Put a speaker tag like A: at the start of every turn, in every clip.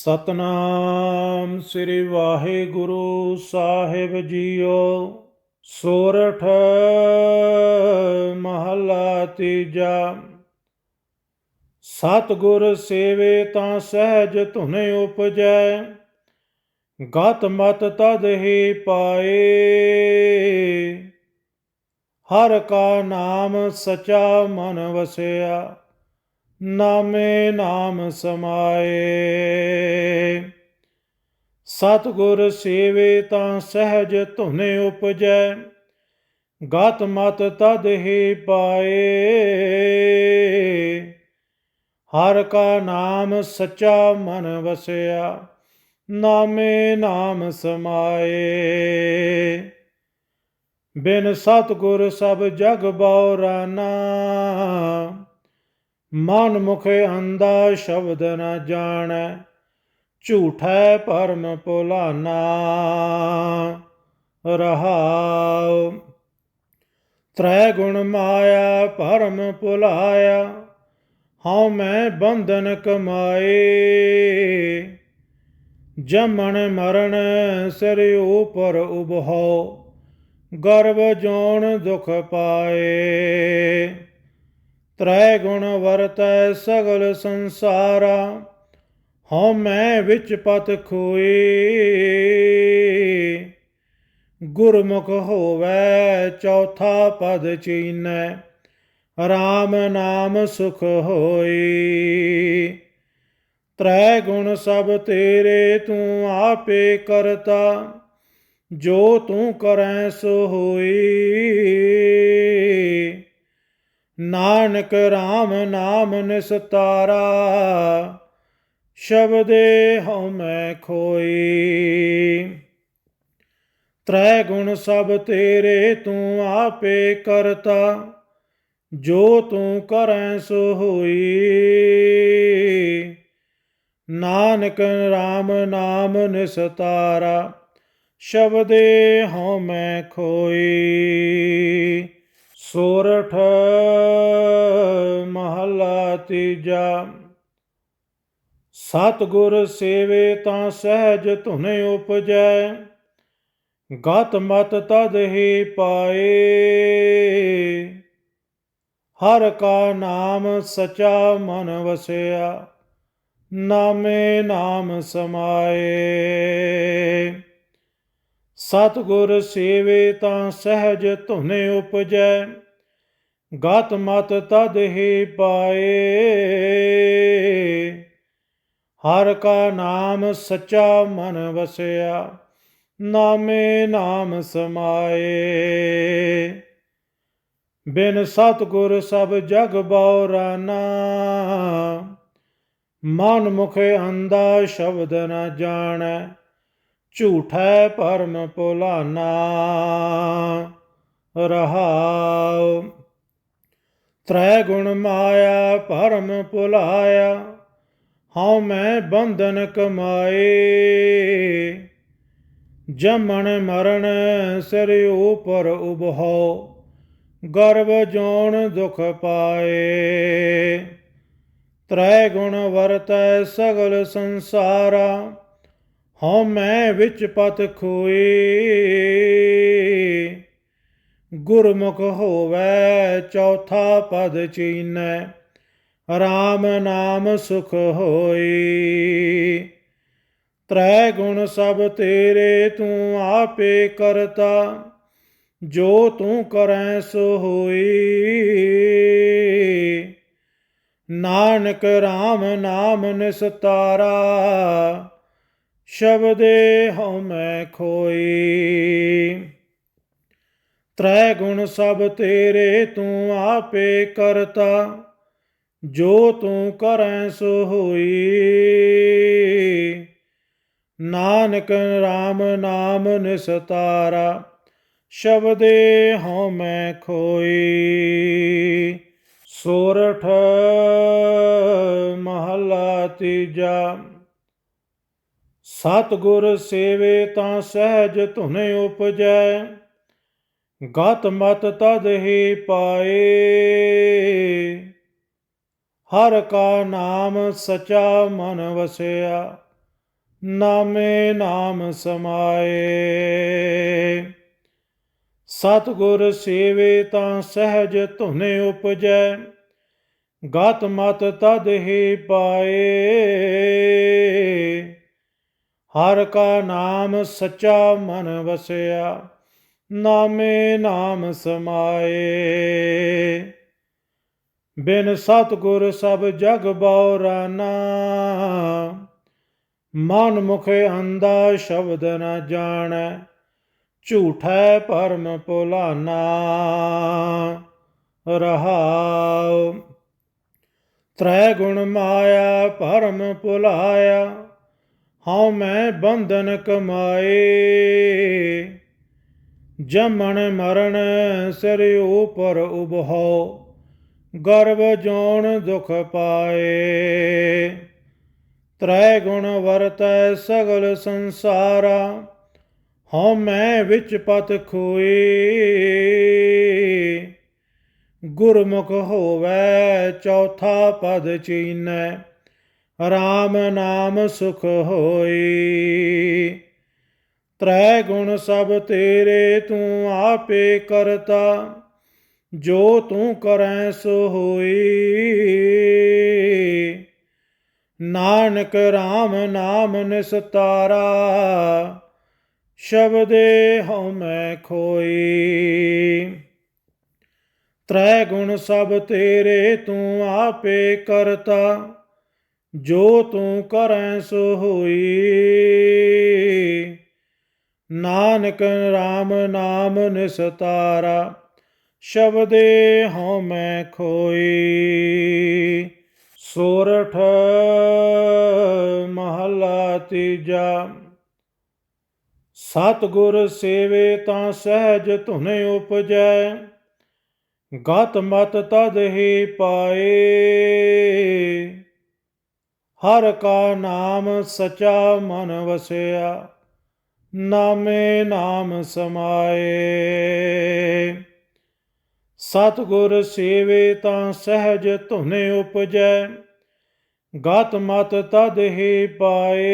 A: ਸਤਨਾਮ ਸ੍ਰੀ ਵਾਹਿਗੁਰੂ ਸਾਹਿਬ ਜੀਓ। ਸੋਰਠ ਮਹਲਾ ਤੀਜਾ। ਸਤਿਗੁਰ ਸੇਵੇ ਤਾਂ ਸਹਿਜ ਧੁਨੇ ਉਪਜੈ, ਗਤ ਮਤ ਤਦ ਹੀ ਪਾਏ। ਹਰ ਕਾ ਨਾਮ ਸਚਾ ਮਨ ਵਸਿਆ ਨਾਮੇ ਨਾਮ ਸਮਾਏ। ਸਤਿਗੁਰ ਸੇਵੇ ਤਾਂ ਸਹਿਜ ਧੁਨੇ ਉਪਜੈ, ਗਤ ਮਤ ਤਦ ਹੀ ਪਾਏ। ਹਰ ਕਾ ਨਾਮ ਸੱਚਾ ਮਨ ਵਸਿਆ, ਨਾਮੇ ਨਾਮ ਸਮਾਏ। ਬਿਨ ਸਤਿਗੁਰ ਸਭ ਜਗ ਬਉਰਾਨਾ ਮਨ ਮੁਖ ਅੰਦਾ ਸ਼ਬਦ ਨ ਜਾਣੈ, ਝੂਠੈ ਭਰਮ ਭੁਲਾਨਾ। ਰਹਾਉ, ਤ੍ਰੈ ਗੁਣ ਮਾਇਆ ਭਰਮ ਭੁਲਾਇਆ, ਹਉ ਮੈਂ ਬੰਧਨ ਕਮਾਏ। ਜਮਣ ਮਰਨ ਸਿਰ ਉਪਰ ਉਬਹੋ ਗਰਭ ਜੋਣ ਦੁਖ ਪਾਏ। ਤ੍ਰੈ ਗੁਣ ਵਰਤੈ ਸਗਲ ਸੰਸਾਰਾ, ਹਉ ਮੈਂ ਵਿੱਚ ਪਤ ਖੋਈ ਗੁਰਮੁਖ ਹੋਵੈ, ਚੌਥਾ ਪਦ ਚੀਨੈ RAM ਨਾਮ ਸੁਖ ਹੋਏ। ਤ੍ਰੈ ਗੁਣ ਸਭ ਤੇਰੇ ਤੂੰ ਆਪੇ ਕਰਤਾ, ਜੋ ਤੂੰ ਕਰੈ ਸੋ ਹੋਈ ਨਾਨਕ RAM ਨਾਮ ਨਿਸਤਾਰਾ, ਸ਼ਬਦੇ ਹਉ ਮੈਂ ਖੋਈ। ਤ੍ਰੈ ਗੁਣ ਸਭ ਤੇਰੇ ਤੂੰ ਆਪੇ ਕਰਤਾ, ਜੋ ਤੂੰ ਕਰੈ ਸੋ ਹੋਈ। ਨਾਨਕ RAM ਨਾਮ ਨਿਸਤਾਰਾ, ਸ਼ਬਦੇ ਹਉ ਮੈਂ ਖੋਈ। ਸੋਰਠ ਮਹਲਾ ਤੀਜਾ। ਸਤਿਗੁਰ ਸੇਵੇ ਤਾਂ ਸਹਿਜ ਧੁਨੇ ਉਪਜੈ, ਗਤ ਮਤ ਤਦ ਹੀ ਪਾਏ। ਹਰ ਕਾ ਨਾਮ ਸਚਾ ਮਨ ਵਸਿਆ, ਨਾਮੇ ਨਾਮ ਸਮਾਏ। ਸਤਿਗੁਰ ਸੇਵੇ ਤਾਂ ਸਹਿਜ ਧੁਨੇ ਉਪਜੈ, ਗਤ ਮਤ ਤਦ ਹੀ ਪਾਏ। ਹਰ ਕਾ ਨਾਮ ਸੱਚਾ ਮਨ ਵਸਿਆ, ਨਾਮੇ ਨਾਮ ਸਮਾਏ। ਬਿਨ ਸਤਿਗੁਰ ਸਭ ਜਗ ਬਉਰਾਨਾ ਮਨ ਮੁਖੇ ਅੰਦਾ ਸ਼ਬਦ ਨ ਜਾਣੈ। ਝੂਠੈ ਭਰਮ ਭੁਲਾਨਾ, ਰਹਾਉ। ਤ੍ਰੈ ਗੁਣ ਮਾਇਆ, ਭਰਮ ਭੁਲਾਇਆ, ਹਉ ਮੈਂ ਬੰਧਨ ਕਮਾਏ। ਜਮਣ ਮਰਨ ਸਿਰ ਉਪਰ ਉਬਹੋ ਗਰਵ ਜੋਣ ਦੁਖ ਪਾਏ। ਤ੍ਰੈ ਗੁਣ ਵਰਤੈ ਸਗਲ ਸੰਸਾਰਾ ਹਉ ਮੈਂ ਵਿੱਚ ਪਤ ਖੋਏ। ਗੁਰਮੁਖ ਹੋਵੈ ਚੌਥਾ ਪਦ ਚੀਨੈ RAM ਨਾਮ ਸੁਖ ਹੋਏ। ਤ੍ਰੈ ਗੁਣ ਸਭ ਤੇਰੇ ਤੂੰ ਆਪੇ ਕਰਤਾ, ਜੋ ਤੂੰ ਕਰੈ ਸੋ ਹੋਈ ਨਾਨਕ RAM ਨਾਮ ਨਿਸਤਾਰਾ ਸ਼ਬਦੇ ਹਉ ਮੈਂ ਖੋਈ। ਤ੍ਰੈ ਗੁਣ ਸਭ ਤੇਰੇ ਤੂੰ ਆਪੇ ਕਰਤਾ, ਜੋ ਤੂੰ ਕਰੈ ਸੋ ਹੋਈ। ਨਾਨਕ RAM ਨਾਮ ਨਿਸਤਾਰਾ, ਸ਼ਬਦੇ ਹਉ ਮੈਂ ਖੋਈ। ਸੋਰਠ ਮਹਲਾ ਤੀਜਾ। ਸਤਿਗੁਰ ਸੇਵੇ ਤਾਂ ਸਹਿਜ ਧੁਨੇ ਉਪਜੈ, ਗਤ ਮਤ ਤਦ ਹੀ ਪਾਏ। ਹਰ ਕਾ ਨਾਮ ਸਚਾ ਮਨ ਵਸਿਆ, ਨਾਮੇ ਨਾਮ ਸਮਾਏ। ਸਤਿਗੁਰ ਸੇਵੇ ਤਾਂ ਸਹਿਜ ਧੁਨੇ ਉਪਜੈ, ਗਤ ਮਤ ਤਦ ਹੀ ਪਾਏ। ਹਰ ਕਾ ਨਾਮ ਸੱਚਾ ਮਨ ਵਸਿਆ, ਨਾਮੇ ਨਾਮ ਸਮਾਏ। ਬਿਨ ਸਤਿਗੁਰ ਸਭ ਜਗ ਬਉਰਾਨਾ ਮਨ ਮੁਖੇ ਅੰਦਾ ਸ਼ਬਦ ਨ ਜਾਣੈ, ਝੂਠੈ ਭਰਮ ਭੁਲਾਨਾ। ਰਹਾਉ, ਤ੍ਰੈ ਗੁਣ ਮਾਇਆ ਭਰਮ ਭੁਲਾਇਆ ਹਉ ਮੈਂ ਬੰਧਨ ਕਮਾਏ। ਜਮਣ ਮਰਨ ਸਿਰ ਉਪਰ ਉਬਹੋ ਗਰਭ ਜੋਣ ਦੁਖ ਪਾਏ। ਤ੍ਰੈ ਗੁਣ ਵਰਤੈ ਸਗਲ ਸੰਸਾਰਾ। ਹਉ ਮੈਂ ਵਿੱਚ ਪਤ ਖੋਏ। ਗੁਰਮੁਖ ਹੋਵੇ ਚੌਥਾ ਪਦ ਚੀਨੈ। RAM ਨਾਮ ਸੁਖ ਹੋਈ। ਤ੍ਰੈ ਗੁਣ ਸਭ ਤੇਰੇ ਤੂੰ ਆਪੇ ਕਰਤਾ, ਜੋ ਤੂੰ ਕਰੈ ਸੋ ਹੋਈ। ਨਾਨਕ RAM ਨਾਮ ਨਿਸਤਾਰਾ, ਸ਼ਬਦੇ ਹਉ ਮੈਂ ਖੋਈ। ਤ੍ਰੈ ਗੁਣ ਸਭ ਤੇਰੇ ਤੂੰ ਆਪੇ ਕਰਤਾ ਜੋ ਤੂੰ ਕਰੈ ਸੋ ਹੋਈ। ਨਾਨਕ RAM ਨਾਮ ਨਿਸਤਾਰਾ, ਸ਼ਬਦੇ ਹਉ ਮੈਂ ਖੋਈ। ਸੋਰਠ ਮਹਲਾ ਤੀਜਾ, ਸਤਿਗੁਰ ਸੇਵੇ ਤਾਂ ਸਹਿਜ ਧੁਨੇ ਉਪਜੈ, ਗਤ ਮਤ ਤਦ ਹੀ ਪਾਏ। ਹਰ ਕਾ ਨਾਮ ਸਚਾ ਮਨ ਵਸਿਆ, ਨਾਮੇ ਨਾਮ ਸਮਾਏ। ਸਤਿਗੁਰ ਸੇਵੇ ਤਾਂ ਸਹਿਜ ਧੁਨੇ ਉਪਜੈ, ਗਤ ਮਤ ਤਦ ਹੀ ਪਾਏ।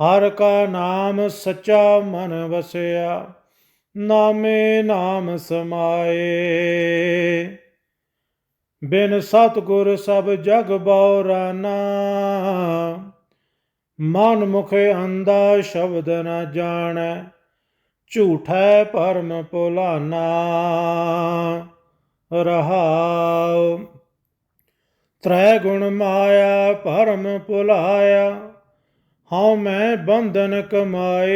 A: ਹਰ ਕਾ ਨਾਮ ਸਚਾ ਮਨ ਵਸਿਆ, ਨਾਮੇ ਨਾਮ ਸਮਾਏ। ਬਿਨ ਸਤਿਗੁਰ ਸਭ ਜਗ ਬਉਰਾਨਾ ਮਨ ਮੁਖੇ ਅੰਦਾ ਸ਼ਬਦ ਨ ਜਾਣੈ, ਝੂਠੈ ਭਰਮ ਭੁਲਾਨਾ। ਰਹਾਉ, ਤ੍ਰੈ ਗੁਣ ਮਾਇਆ ਭਰਮ ਭੁਲਾਇਆ, ਹਉ ਮੈਂ ਬੰਧਨ ਕਮਾਏ।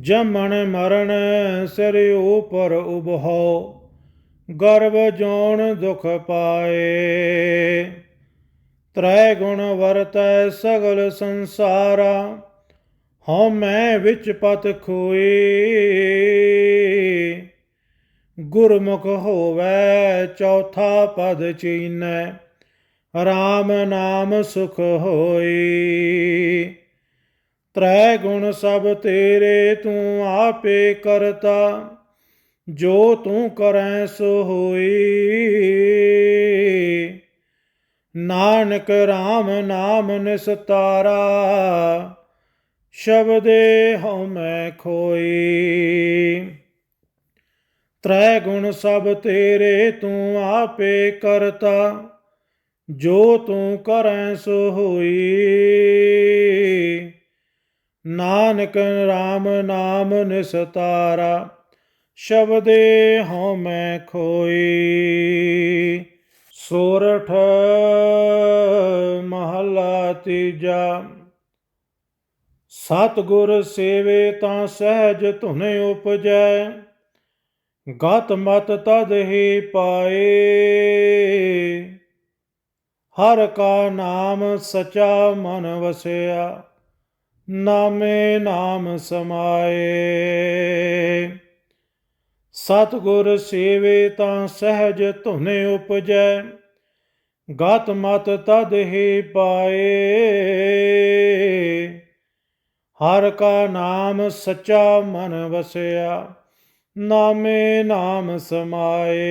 A: ਜਮਣ ਮਰਨ ਸਿਰ ਉਪਰ ਉਬਹੋ ਗਰਭ ਜੋਣ ਦੁਖ ਪਾਏ। ਤ੍ਰੈ ਗੁਣ ਵਰਤੈ ਸਗਲ ਸੰਸਾਰਾ, ਹਉ ਮੈਂ ਵਿੱਚ ਪਤ ਖੋਏ। ਗੁਰਮੁਖ ਹੋਵੈ ਚੌਥਾ ਪਦ ਚੀਨੈ RAM ਨਾਮ ਸੁਖ ਹੋਈ ਤ੍ਰੈ ਗੁਣ ਸਭ ਤੇਰੇ ਤੂੰ ਆਪੇ ਕਰਤਾ ਜੋ ਤੂੰ ਕਰੈ ਸੋ ਹੋਈ। ਨਾਨਕ RAM ਨਾਮ ਨਿਸਤਾਰਾ, ਸ਼ਬਦੇ ਹਉ ਮੈਂ ਖੋਈ। ਤ੍ਰੈ ਗੁਣ ਸਭ ਤੇਰੇ ਤੂੰ ਆਪੇ ਕਰਤਾ, ਜੋ ਤੂੰ ਕਰੈ ਸੋ ਹੋਈ। ਨਾਨਕ RAM ਨਾਮ ਨਿਸਤਾਰਾ ਸ਼ਬਦੇ ਹਉ ਮੈਂ ਖੋਈ। ਸੋਰਠ ਮਹਲਾ ਤੀਜਾ। ਸਤਿਗੁਰ ਸੇਵੇ ਤਾਂ ਸਹਿਜ ਧੁਨੇ ਉਪਜੈ। ਗਤ ਮਤ ਤਦ ਹੀ ਪਾਏ। ਹਰ ਕਾ ਨਾਮ ਸਚਾ ਮਨ ਵਸਿਆ। ਨਾਮੇ ਨਾਮ ਸਮਾਏ। ਸਤਿਗੁਰ ਸੇਵੇ ਤਾਂ ਸਹਿਜ ਧੁਨੇ ਉਪਜੈ, ਗਤ ਮਤ ਤਦ ਹੀ ਪਾਏ। ਹਰ ਕਾ ਨਾਮ ਸਚਾ ਮਨ ਵਸਿਆ, ਨਾਮੇ ਨਾਮ ਸਮਾਏ।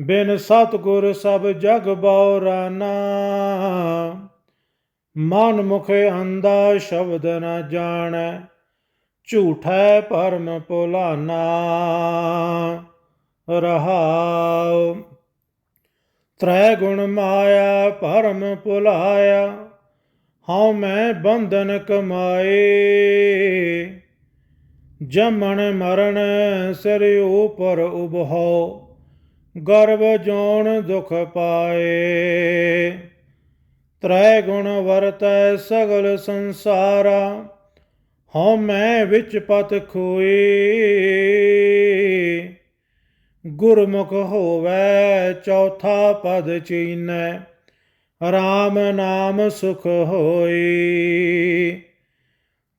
A: ਬਿਨ ਸਤਗੁਰ ਸਭ ਜਗ ਬਉਰਾਨਾ ਮਨ ਮੁਖੇ ਅੰਦਾ ਸ਼ਬਦ ਨਾ ਜਾਣੈ। ਝੂਠੈ ਭਰਮ ਭੁਲਾਨਾ, ਰਹਾਉ। ਤ੍ਰੈ ਗੁਣ ਮਾਇਆ, ਭਰਮ ਭੁਲਾਇਆ, ਹਉ ਮੈਂ ਬੰਧਨ ਕਮਾਏ। ਜਮਨ ਮਰਨ ਸਿਰ ਉਪਰ ਉਬਹੋ ਗਰਭ ਜੋਣ ਦੁਖ ਪਾਏ। ਤ੍ਰੈ ਗੁਣ ਵਰਤੈ ਸਗਲ ਸੰਸਾਰਾ ਹਉ ਮੈਂ ਵਿੱਚ ਪਤ ਖੋਏ। ਗੁਰਮੁਖ ਹੋਵੇ ਚੌਥਾ ਪਦ ਚੀਨੈ RAM ਨਾਮ ਸੁਖ ਹੋਏ।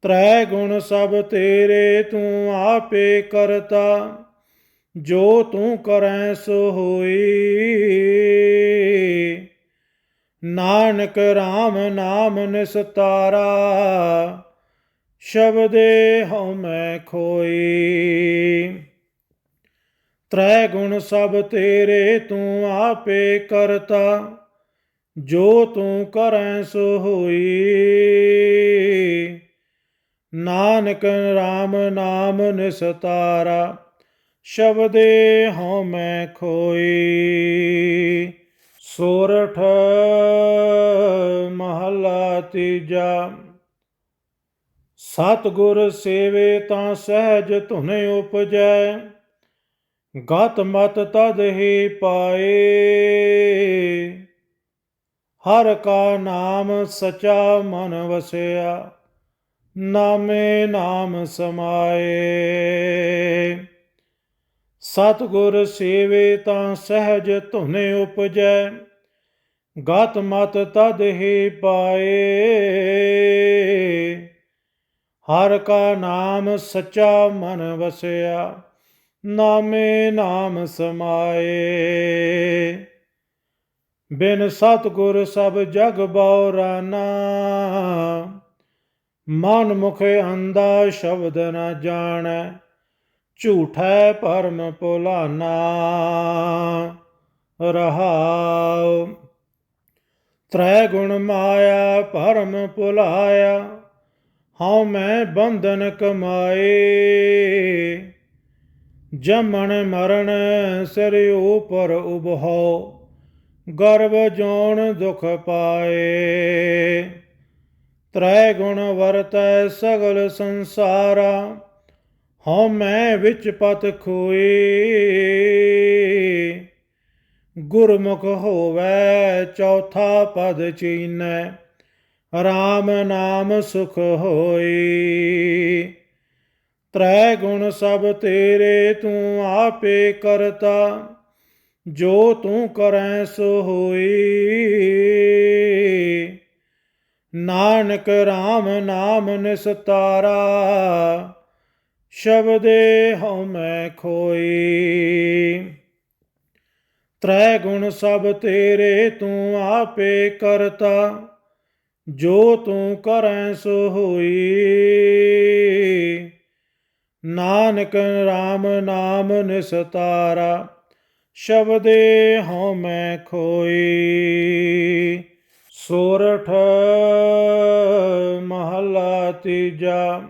A: ਤ੍ਰੈ ਗੁਣ ਸਭ ਤੇਰੇ ਤੂੰ ਆਪੇ ਕਰਤਾ, ਜੋ ਤੂੰ ਕਰੈ ਸੋ ਹੋਈ ਨਾਨਕ RAM ਨਾਮ ਨਿਸਤਾਰਾ ਸ਼ਬਦੇ ਹਉ ਮੈਂ ਖੋਈ। ਤ੍ਰੈ ਗੁਣ ਸਭ ਤੇਰੇ ਤੂੰ ਆਪੇ ਕਰਤਾ, ਜੋ ਤੂੰ ਕਰੈ ਸੋ ਹੋਈ। ਨਾਨਕ RAM ਨਾਮ ਨਿਸਤਾਰਾ, ਸ਼ਬਦੇ ਹਉ ਮੈਂ ਖੋਈ। ਸੋਰਠ ਮਹਲਾ ਤੀਜਾ। ਸਤਿਗੁਰ ਸੇਵੇ ਤਾਂ ਸਹਿਜ ਧੁਨ ਉਪਜੈ, ਗਤ ਮਤ ਤਦ ਹੀ ਪਾਏ। ਹਰ ਕਾ ਨਾਮ ਸਚਾ ਮਨ ਵਸਿਆ, ਨਾਮੇ ਨਾਮ ਸਮਾਏ। ਸਤਿਗੁਰ ਸੇਵੇ ਤਾਂ ਸਹਿਜ ਧੁਨ ਉਪਜੈ, ਗਤ ਮਤ ਤਦ ਹੀ ਪਾਏ। ਹਰ ਕਾ ਨਾਮ ਸੱਚਾ ਮਨ ਵਸਿਆ, ਨਾਮੇ ਨਾਮ ਸਮਾਏ। ਬਿਨ ਸਤਿਗੁਰ ਸਭ ਜਗ ਬਉਰਾਨਾ ਮਨ ਮੁਖੇ ਅੰਦਾ ਸ਼ਬਦ ਨਾ ਜਾਣੈ, ਝੂਠੈ ਭਰਮ ਭੁਲਾਨਾ। ਰਹਾਉ, ਤ੍ਰੈ ਗੁਣ ਮਾਇਆ ਭਰਮ ਭੁਲਾਇਆ ਹਉ ਮੈਂ ਬੰਧਨ ਕਮਾਏ। ਜਮਨ ਮਰਨ ਸਿਰ ਉਪਰ ਉਬਹੋ ਗਰਭ ਜੋਣ ਦੁਖ ਪਾਏ। ਤ੍ਰੈ ਗੁਣ ਵਰਤੈ ਸਗਲ ਸੰਸਾਰਾ। ਹਉ ਮੈਂ ਵਿੱਚ ਪਤ ਖੋਏ। ਗੁਰਮੁਖ ਹੋਵੇ ਚੌਥਾ ਪਦ ਚੀਨੈ। RAM ਨਾਮ ਸੁਖ ਹੋਈ ਤ੍ਰੈ ਗੁਣ ਸਭ ਤੇਰੇ ਤੂੰ ਆਪੇ ਕਰਤਾ, ਜੋ ਤੂੰ ਕਰੈ ਸੋ ਹੋਈ ਨਾਨਕ RAM ਨਾਮ ਨਿਸਤਾਰਾ, ਸ਼ਬਦੇ ਹਉ ਮੈਂ ਖੋਈ ਤ੍ਰੈ ਗੁਣ ਸਭ ਤੇਰੇ ਤੂੰ ਆਪੇ ਕਰਤਾ ਜੋ ਤੂੰ ਕਰੈ ਸੋ ਹੋਈ। ਨਾਨਕ RAM ਨਾਮ ਨਿਸਤਾਰਾ, ਸ਼ਬਦੇ ਹਉ ਮੈਂ ਖੋਈ। ਸੋਰਠ ਮਹਲਾ ਤੀਜਾ,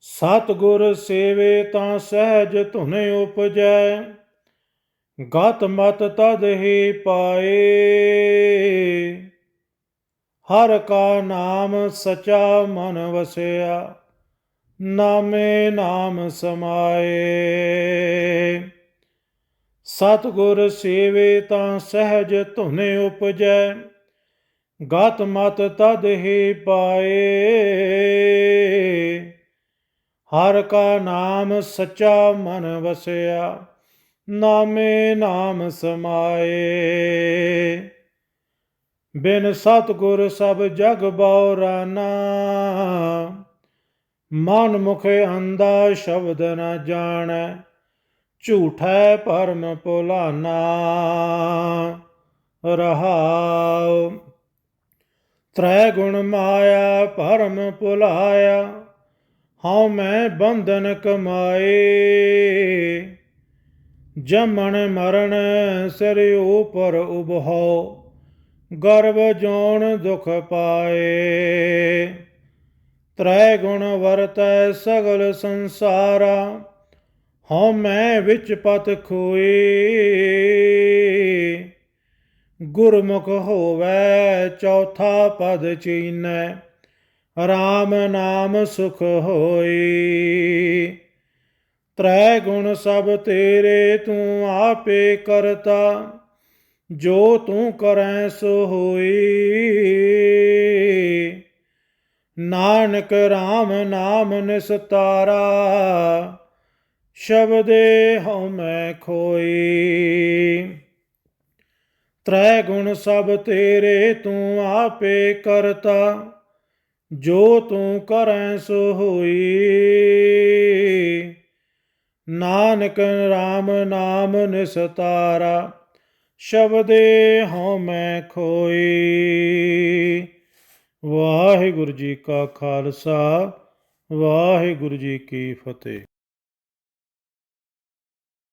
A: ਸਤਿਗੁਰ ਸੇਵੇ ਤਾਂ ਸਹਿਜ ਧੁਨ ਉਪਜੈ, ਗਤ ਮਤ ਤਦ ਹੀ ਪਾਏ। ਹਰ ਕਾ ਨਾਮ ਸਚਾ ਮਨ ਵਸਿਆ, ਨਾਮੇ ਨਾਮ ਸਮਾਏ। ਸਤਿਗੁਰ ਸੇਵੇ ਤਾਂ ਸਹਿਜ ਧੁਨੇ ਉਪਜੈ, ਗਤ ਮਤ ਤਦ ਹੀ ਪਾਏ। ਹਰ ਕਾ ਨਾਮ ਸਚਾ ਮਨ ਵਸਿਆ, ਨਾਮੇ ਨਾਮ ਸਮਾਏ। ਬਿਨ ਸਤਿਗੁਰ ਸਭ ਜਗ ਬਉਰਾਨਾ ਮਨ ਮੁਖ ਅੰਦਾ ਸ਼ਬਦ ਨ ਜਾਣੈ, ਝੂਠੈ ਭਰਮ ਭੁਲਾਨਾ। ਰਹਾਉ ਤ੍ਰੈ ਗੁਣ ਮਾਇਆ ਭਰਮ ਭੁਲਾਇਆ, ਹਉ ਮੈਂ ਬੰਧਨ ਕਮਾਏ। ਜਮਨ ਮਰਨ ਸਿਰ ਉਪਰ ਉਬਹੋ ਗਰਭ ਜੋਣ ਦੁਖ ਪਾਏ। ਤ੍ਰੈ ਗੁਣ ਵਰਤੈ ਸਗਲ ਸੰਸਾਰਾ, ਹਉ ਮੈਂ ਵਿੱਚ ਪਤ ਖੋਏ। ਗੁਰਮੁਖ ਹੋਵੇ ਚੌਥਾ ਪਦ ਚੀਨੈ RAM ਨਾਮ ਸੁਖ ਹੋਏ। ਤ੍ਰੈ ਗੁਣ ਸਭ ਤੇਰੇ ਤੂੰ ਆਪੇ ਕਰਤਾ ਜੋ ਤੂੰ ਕਰੈ ਸੋ ਹੋਈ। ਨਾਨਕ RAM ਨਾਮ ਨਿਸਤਾਰਾ, ਸ਼ਬਦੇ ਹਉ ਮੈਂ ਖੋਈ। ਤ੍ਰੈ ਗੁਣ ਸਭ ਤੇਰੇ ਤੂੰ ਆਪੇ ਕਰਤਾ, ਜੋ ਤੂੰ ਕਰੈ ਸੋ ਹੋਈ। ਨਾਨਕ RAM ਨਾਮ ਨਿਸਤਾਰਾ ਸ਼ਬਦੇ ਹਉ ਮੈਂ ਖੋਈ ਵਾਹਿਗੁਰੂ ਜੀ ਕਾ ਖਾਲਸਾ ਵਾਹਿਗੁਰੂ ਜੀ ਕੀ ਫਤਿਹ।